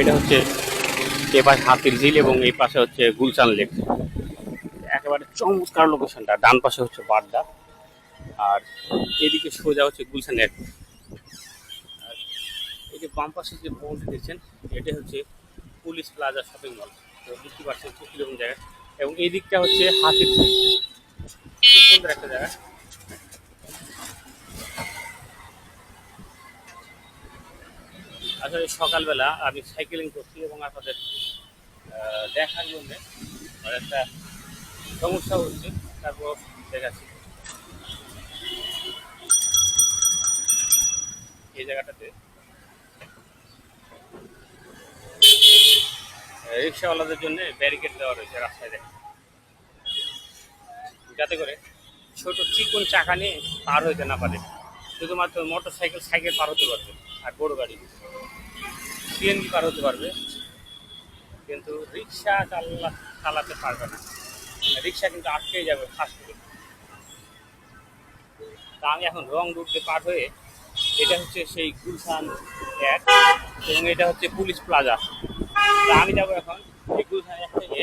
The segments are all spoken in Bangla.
এটা হচ্ছে এ পাশে হাতির ঝিল এবং এই পাশে হচ্ছে গুলশান লেক। একেবারে চমৎকার লোকেশনটা ডান পাশে হচ্ছে বাড্ডা আর এদিকে সোজা হচ্ছে গুলশান লেক আর এই যে বাম পাশে যে ভবনটি দেখছেন, এটা হচ্ছে পুলিশ প্লাজা শপিং মল। তো বুঝতে পারছেন কীরকম জায়গা। এবং এই দিকটা হচ্ছে হাতির খুব সুন্দর একটা জায়গা। আসলে সকালবেলা আমি সাইকেলিং করছি এবং আপনাদের দেখার জন্যে একটা সমস্যা হচ্ছে, তারপর দেখাচ্ছি। এই জায়গাটাতে রিক্সাওয়ালাদের জন্য ব্যারিকেড দেওয়া রয়েছে রাস্তায় দেখে যাতে করে ছোট চিকন চাকা নিয়ে পার হইতে না পারে। শুধুমাত্র মোটর সাইকেল সাইকেল পার হতে পারবে। আর বড়। গাড়ি সিএনজি পার হতে পারবে। কিন্তু রিক্সা চালা চালাতে পারবে না। রিক্সা কিন্তু আটকে যাবে করে তা আমি এখন রং রুট পার হয়ে এটা হচ্ছে সেই গুলশান এক এবং এটা হচ্ছে পুলিশ প্লাজা তা আমি যাব এখন এই গুলশান এক থেকে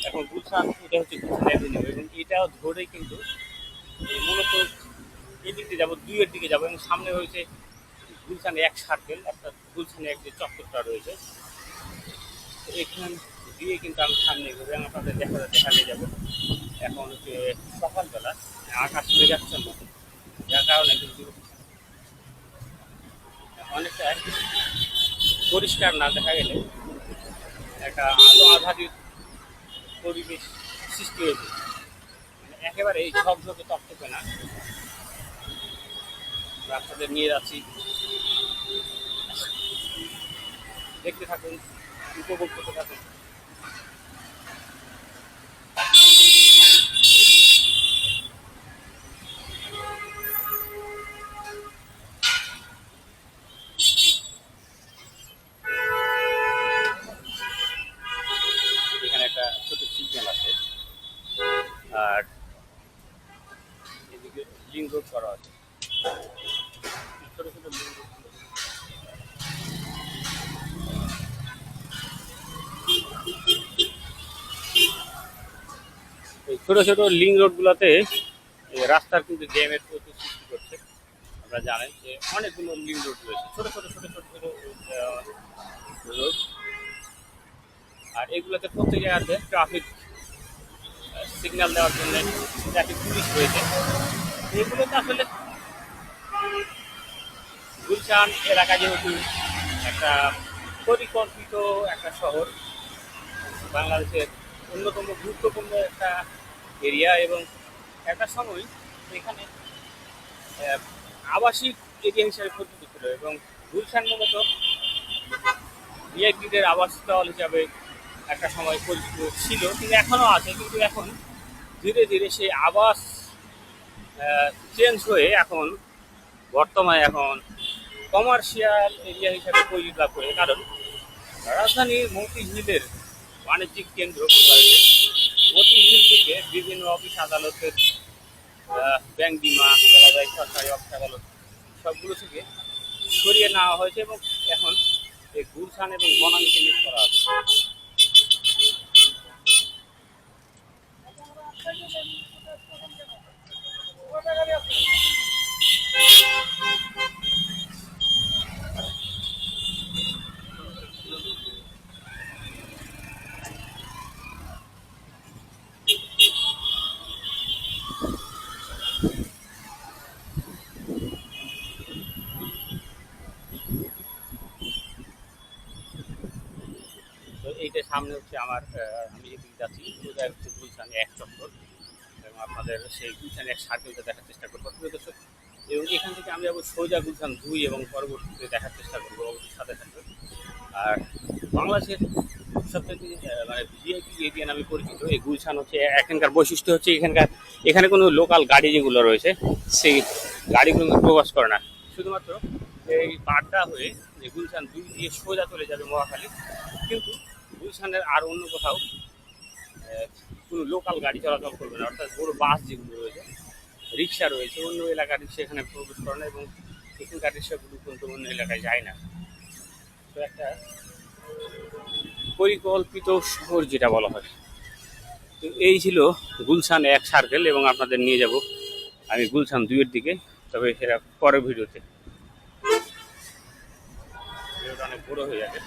এখন গুলশান এটা হচ্ছে গুলশান অ্যাভিনিউ এবং এটাও ধরেই কিন্তু মূলত এই দিক দিয়ে যাব, দুইয়ের দিকে যাব এবং সামনে হয়েছে গুলশান এক সার্কেল, অর্থাৎ গুলশানে এক যে চত্বরটা রয়েছে, এখান দিয়ে কিন্তু আমি সামনে ঘুরে আমি আপনাদের দেখা দেখাতে যাব। এখন হচ্ছে সকালবেলা, আকাশ মেঘাচ্ছন্ন, যার কারণে কিন্তু অনেকটা পরিষ্কার না দেখা গেলে একটা আলো আধারিত পরিবেশ সৃষ্টি হয়েছে একেবারে এই ঝকঝকে তকতকে না আপনাদের নিয়ে যাচ্ছি। দেখতে থাকুন উপভোগ করতে থাকুন। এখানে একটা ছোট আছে। আর করা আছে। ছোট ছোট লিঙ্ক রোডগুলোতে রাস্তার কিন্তু জ্যামের প্রচুর সৃষ্টি করছে। আপনারা জানেন যে অনেকগুলো লিঙ্ক রোড রয়েছে। ছোট ছোট ছোট ছোট ছোট রোড। আর এগুলোতে প্রত্যেক জায়গাতে ট্রাফিক সিগন্যাল দেওয়ার জন্য ট্রাফিক পুলিশ রয়েছে। এগুলোতে আসলে গুলশান এলাকা যেহেতু একটা পরিকল্পিত একটা শহর, বাংলাদেশের অন্যতম গুরুত্বপূর্ণ একটা এরিয়া এবং একটা সময় এখানে আবাসিক এরিয়া হিসাবে পরিচিত ছিল এবং গুলশান মূলত ভিআইপিদের আবাসস্থল হিসাবে একটা সময় পরিচিত ছিল, কিন্তু এখনও আছে, কিন্তু এখন ধীরে ধীরে সেই আবাস চেঞ্জ হয়ে এখন বর্তমানে এখন কমার্শিয়াল এরিয়া হিসাবে পরিচিত লাভ করে। কারণ রাজধানীর মতিঝিলের বাণিজ্যিক কেন্দ্র থেকে বিভিন্ন অফিস আদালতের ব্যাংক বিমা বলা যায় সরকারি অফিস আদালত সবগুলো থেকে সরিয়ে নেওয়া হয়েছে এবং এখন এই গুলশান এবং বনানীকে মিট করা হচ্ছে তো এইটা সামনে হচ্ছে আমার আমি যেদিকে যাচ্ছি সোজা হচ্ছে গুলশান এক চক্কর এবং আপনাদের সেই গুলশান এক সার্কেলটা দেখার চেষ্টা করব। প্রিয় দর্শক এবং এখান থেকে আমি যাব সোজা গুলশান দুই এবং পরবর্তীতে দেখার চেষ্টা করব অবশ্যই সাথে থাকবে আর বাংলাদেশের আহ, মানে ভিআইপি এরিয়া নামে পরিচিত এই গুলশান হচ্ছে এখানকার বৈশিষ্ট্য হচ্ছে এখানকার এখানে কোনো লোকাল গাড়ি যেগুলো রয়েছে সেই গাড়িগুলো প্রবাস করে না। শুধুমাত্র এই পাড্ডা হয়ে যে গুলশান দুই দিয়ে সোজা চলে যাবে মহাখালী। কিন্তু গুলশানের আর অন্য কোথাও কোনো লোকাল গাড়ি চলাচল করবে না, অর্থাৎ বড় বাস যেগুলো রয়েছে, রিক্সা রয়েছে, অন্য এলাকার রিক্সা এখানে প্রবেশ করে না এবং এখানকার রিক্সাগুলো কিন্তু অন্য এলাকায় যায় না। তো একটা পরিকল্পিত শহর যেটা বলা হয়। তো এই ছিল গুলশান এক সার্কেল এবং আপনাদের নিয়ে যাব আমি গুলশান দুইয়ের দিকে, তবে সেটা পরের ভিডিওতে। ভিডিওটা অনেক বড় হয়ে যাবে।